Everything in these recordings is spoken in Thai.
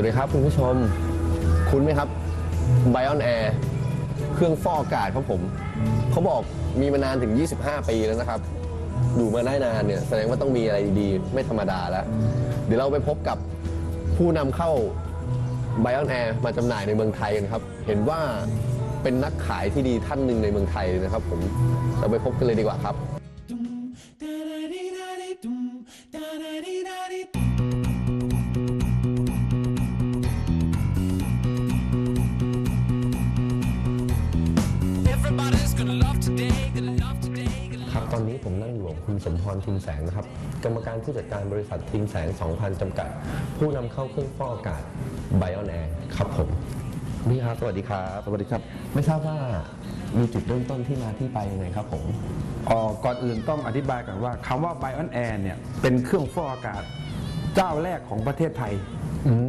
วัสดีครับคุณผู้ชม คุ้นไหมครับ Bion Air เครื่องฟอกอากาศครับผม เขาบอกมีมานานถึง 25 ปีแล้วนะครับ อยู่มาได้นานเนี่ยแสดงว่าต้องมีอะไรดีๆ ไม่ธรรมดาแล้ว เดี๋ยวเราไปพบกับผู้นำเข้า Bion Air มาจำหน่ายในเมืองไทยกันครับ เห็นว่าเป็นนักขายที่ดีท่านหนึ่งในเมืองไทยนะครับผม เราไปพบกันเลยดีกว่าครับ นนี้ผมนั่งอยู่กับคุณสมพรทิมแสงนะครับ กรรมการผู้จัดการบริษัททิมแสง 2,000 จำกัด ผู้นำเข้าเครื่องฟอกอากาศ Bion Air ครับผมนี่ครับสวัสดีครับสวัสดีครับ ไม่ทราบว่ามีจุดเริ่มต้นที่มาที่ไปยังไงครับผมเอ่อก่อนอื่นต้องอธิบายก่อนว่าคำว่า Bion Air เนี่ยเป็นเครื่องฟอกอากาศเจ้าแรกของประเทศไทย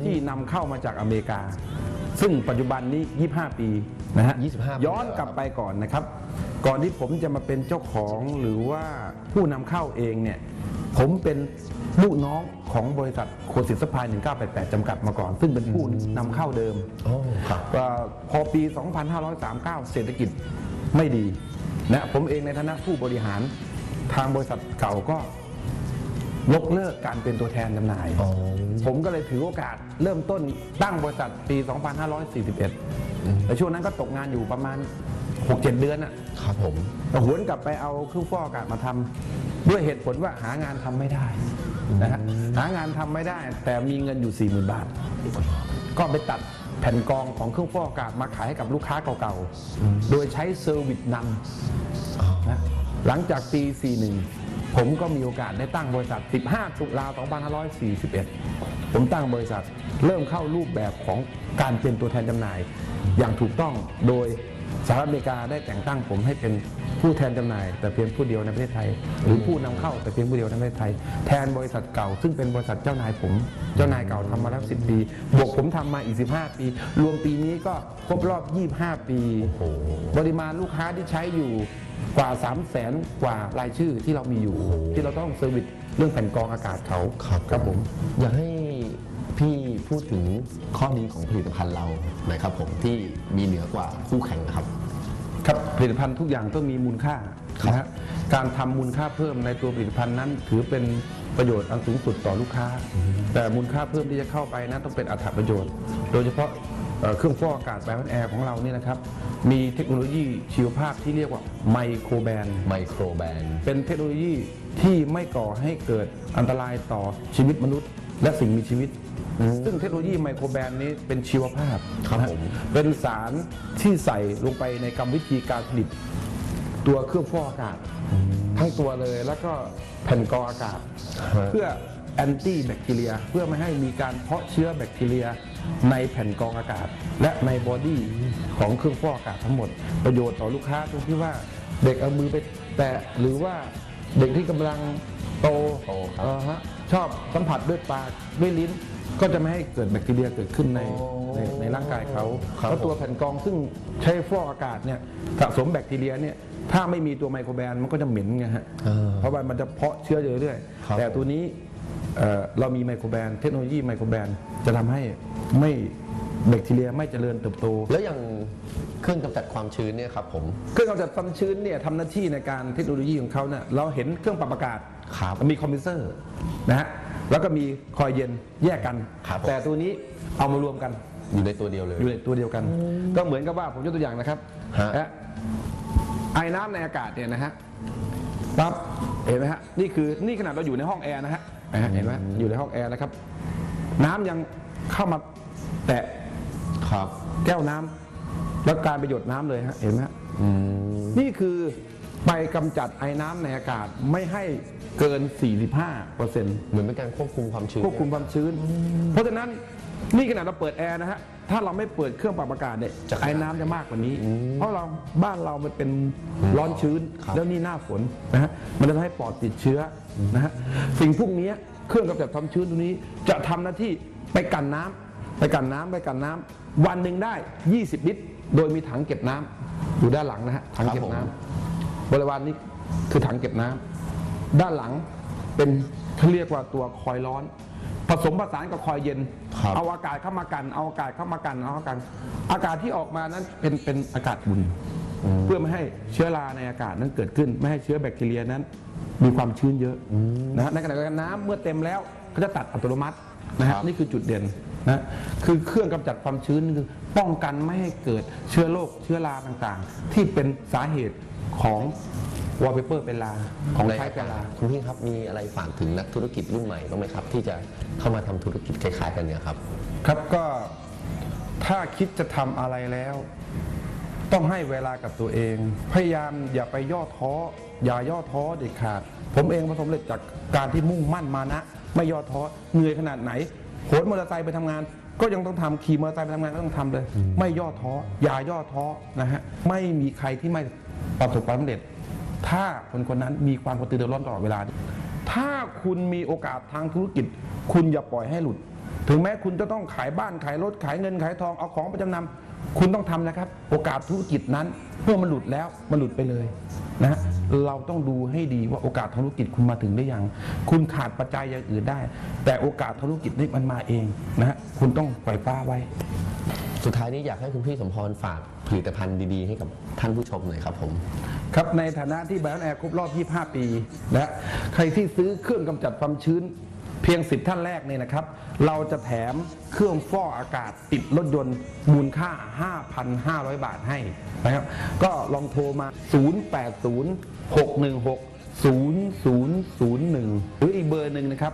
ที่นำเข้ามาจากอเมริกา ซึ่งปัจจุบันนี้ 25 ปีนะฮะ25ปีย้อนกลับไปก่อนนะครับ ก่อนที่ผมจะมาเป็นเจ้าของหรือว่าผู้นำเข้าเองเนี่ยผมเป็นลูกน้องของบริษัทโคสิตสปาย 1988 จำกัดมาก่อน ซึ่งเป็นผู้นำเข้าเดิมโอ้ครับว่าพอปี 2539 เศรษฐกิจไม่ดีนะผมเองในฐานะผู้บริหารทางบริษัทเก่าก็ยกเลิกการเป็นตัวแทนจำหน่ายอ๋อผมก็เลยถือโอกาสเริ่มต้นตั้งบริษัทปี 2541 แต่ช่วงนั้นก็ตกงานอยู่ประมาณ 6-7เดือนอะครับผมหวนกลับไปเอาเครื่องฟอกอากาศมาทำด้วยเหตุผลว่าหางานทำไม่ได้นะฮะหางานทำไม่ได้ แต่มีเงินอยู่40,000บาท ก็ไปตัดแผ่นกรองของเครื่องฟอกอากาศมาขายให้กับลูกค้าเก่าๆ โดยใช้เซอร์วิสนำนะหลังจากปี 41 ผมก็มีโอกาสได้ตั้งบริษัท 15 ตุลา2541 ผมตั้งบริษัทเริ่มเข้ารูปแบบของการเป็นตัวแทนจำหน่าย อย่างถูกต้องโดย สหรัฐอเมริกาได้แต่งตั้งผมให้เป็นผู้แทนจำหน่าย แต่เพียงผู้เดียวในประเทศไทย หรือผู้นำเข้าแต่เพียงผู้เดียวในประเทศไทย แทนบริษัทเก่า ซึ่งเป็นบริษัทเจ้านายผม เจ้านายเก่าทำมาแล้ว 10 ปี บวกผมทำมาอีก 15 ปี รวมปีนี้ก็ครบรอบ 25 ปีปริมาณลูกค้าที่ใช้อยู่กว่า 3 0 0แสนกว่ารายชื่อที่เรามีอยู่ ที่เราต้องเซอร์วิสเรื่องแผ่นกรองอากาศเขาครับครับผมอยากให้ พี่พูดถึงข้อดีของผลิตภัณฑ์เราหน่อยครับผมที่มีเหนือกว่าคู่แข่งนะครับ ครับผลิตภัณฑ์ทุกอย่างต้องมีมูลค่าครับนะฮะการทำมูลค่าเพิ่มในตัวผลิตภัณฑ์นั้น ถือเป็นประโยชน์อันสูงสุดต่อลูกค้า แต่มูลค่าเพิ่มที่จะเข้าไปนั้นต้องเป็นอัตประโยชน์ โดยเฉพาะเอ่อเครื่องฟอกอากาศไบโอแอร์ของเรานี่นะครับ มีเทคโนโลยีชีวภาพที่เรียกว่าไมโครแบน ไมโครแบนเป็นเทคโนโลยีที่ไม่ก่อให้เกิดอันตรายต่อชีวิตมนุษย์ และสิ่งมีชีวิต ซึ่งเทคโนโลยีไมโครแบนนี้เป็นชีวภาพครับนะฮะผมเป็นสารที่ใส่ลงไปในกรรมวิธีการผลิตตัวเครื่องฟอกอากาศ ทั้งตัวเลยแล้วก็แผ่นกรองอากาศ เพื่อแอนตี้แบคทีเรียเพื่อไม่ให้มีการเพาะเชื้อแบคทีเรียในแผ่นกรองอากาศ และในบอดี้ของเครื่องฟอกอากาศทั้งหมด ประโยชน์ต่อลูกค้าตรงที่ว่าเด็กเอามือไปแตะหรือว่าเด็กที่กำลังโตโตครับเอ่อฮะชอบสัมผัสด้วยปากด้วยลิ้น ก็จะไม่ให้เกิดแบคทีเรียเกิดขึ้นในโอ้ในในร่างกายเขาครับแล้วตัวแผ่นกรองซึ่งใช้ฟอกอากาศเนี่ยสะสมแบคทีเรียเนี่ยถ้าไม่มีตัวไมโครแบนมันก็จะเหม็นไงฮะเออเพราะว่ามันจะเพาะเชื้ออยู่เรื่อยครับๆแต่ตัวนี้เอ่อเรามีไมโครแบนเทคโนโลยีไมโครแบนจะทำให้ไม่แบคทีเรียไม่เจริญเติบโต แล้วอย่างเครื่องกำจัดความชื้นเนี่ยครับผม เครื่องกำจัดความชื้นเนี่ยทำหน้าที่ในการเทคโนโลยีของเขาเนี่ยเราเห็นเครื่องปรับอากาศครับ มีคอมพิวเซอร์นะฮะ แล้วก็มีคอยเย็นแยกกัน ครับผม แต่ตัวนี้เอามารวมกันอยู่ในตัวเดียวเลย อยู่ในตัวเดียวกัน ก็เหมือนกับว่าผมยกตัวอย่างนะครับฮะ นะไอ้น้ำในอากาศเนี่ยนะฮะปั๊บเห็นไหมฮะนี่คือนี่ขนาดเราอยู่ในห้องแอร์นะฮะนะฮะเห็นไหมอยู่ในห้องแอร์นะครับ น้ำยังเข้ามาแตะครับแก้วน้ำแล้วการประโยชน์น้ำเลยฮะเห็นไหมฮะ อืม นี่คือ ไปกำจัดไอ้น้ำในอากาศไม่ให้เกิน 45เปอร์เซ็นต์เหมือนเป็นการควบคุมความชื้นควบคุมความชื้น เพราะฉะนั้นนี่ขนาดเราเปิดแอร์นะฮะถ้าเราไม่เปิดเครื่องปรับอากาศเนี่ยจะไอ้น้ำจะมากกว่านี้ เพราะเราบ้านเรามันเป็นร้อนชื้นครับแล้วนี่หน้าฝนนะฮะมันจะทำให้ปอดติดเชื้อนะฮะสิ่งพวกนี้เครื่องกำจัดความชื้นตัวนี้จะทำหน้าที่ไปกันน้ำไปกันน้ำไปกันน้ำวันหนึ่งได้ 20 ลิตร โดยมีถังเก็บน้ำอยู่ด้านหลังนะฮะถังเก็บน้ำ บริวารนี้คือถังเก็บน้ำด้านหลังเป็นเขาเรียกว่าตัวคอยล์ร้อน ผสมผสานกับคอยเย็นครับเอาอากาศเข้ามากัน เอาอากาศเข้ามากันเอาอากาศอากาศที่ออกมานั้นเป็นเป็นอากาศอุ่นเพื่อไม่ให้เชื้อราในอากาศนั้นเกิดขึ้น ไม่ให้เชื้อแบคทีเรียนั้น มีความชื้นเยอะนะฮะในขณะเดียวกันน้ำเมื่อเต็มแล้วก็จะตัดอัตโนมัตินะครัฮะบนี่คือจุดเด่นนะคือเครื่องกำจัดความชื้นคือป้องกันไม่ให้เกิดเชื้อโรคเชื้อราต่างๆ ที่เป็นสาเหตุ ของวอลเปเปอร์เป็นลาของใช้เป็นลาคุณพี่ครับมีอะไรฝากถึงนักธุรกิจรุ่นใหม่บ้างไหมครับ ที่จะเข้ามาทำธุรกิจคล้ายๆกันเนี่ยครับ ครับก็ถ้าคิดจะทำอะไรแล้ว ต้องให้เวลากับตัวเอง พยายามอย่าไปย่อท้อ อย่าย่อท้อเด็ดขาด ผมเองประสบความสำเร็จจากการที่มุ่งมั่นมานะ ไม่ย่อท้อเหนื่อยขนาดไหนโหนมอเตอร์ไซค์ไปทำงานก็ยังต้องทำขี่มอเตอร์ไซค์ไปทำงานก็ต้องทำเลย ไม่ย่อท้ออย่าย่อท้อนะฮะไม่มีใครที่ไม่ ประสบความสำเร็จ ถ้าคนคนนั้นมีความกระตือรือร้นตลอดเวลา ถ้าคุณมีโอกาสทางธุรกิจ คุณอย่าปล่อยให้หลุด ถึงแม้คุณจะต้องขายบ้านขายรถขายเงินขายทองเอาของไปจำนำ คุณต้องทำนะครับ โอกาสธุรกิจนั้นเมื่อมันหลุดแล้วมันหลุดไปเลยนะฮะเราต้องดูให้ดีว่าโอกาสทางธุรกิจคุณมาถึงได้ยัง คุณขาดปัจจัยอย่างอื่นได้ แต่โอกาสทางธุรกิจนี่มันมาเองนะฮะคุณต้องปล่อยฟ้าไว้ สุดท้ายนี้อยากให้คุณพี่สมพรฝากผลิตภัณฑ์ดีๆ ให้กับท่านผู้ชมหน่อยครับผม ครับในฐานะที่ b บ o n แอร์ครบรอบ 25 ปีนะใครที่ซื้อเครื่องกำจัดความชื้นเพียง 10 ท่านแรกเนี่ยนะครับ เราจะแถมเครื่องฟอกอากาศติดรถยนต์มูลค่า 5,500 บาทให้นะครับ ก็ลองโทรมา 080 616 0001 หรืออีกเบอร์หนึ่งนะครับ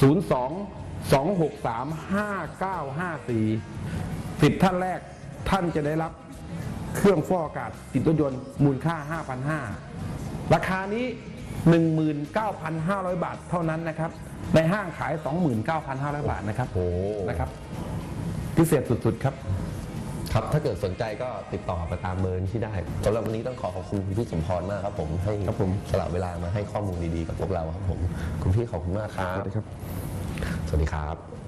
02 263 5954 10 ท่านแรกท่านจะได้รับเครื่องฟอกอากาศติดรถยนต์มูลค่า 5,500 ราคานี้ 19,500 บาทเท่านั้นนะครับ ในห้างขาย 29,500 บาทนะครับโอ้นะครับพิเศษสุดๆครับ ครับถ้าเกิดสนใจก็ติดต่อมาตามเบอร์ที่ได้สำหรับวันนี้ต้องขอขอบคุณคุณพี่สมพรมากครับผมให้ครับผมสละเวลามาให้ข้อมูลดีๆกับพวกเราครับผมคุณพี่ขอบคุณมากครับสวัสดีครับ สวัสดีครับ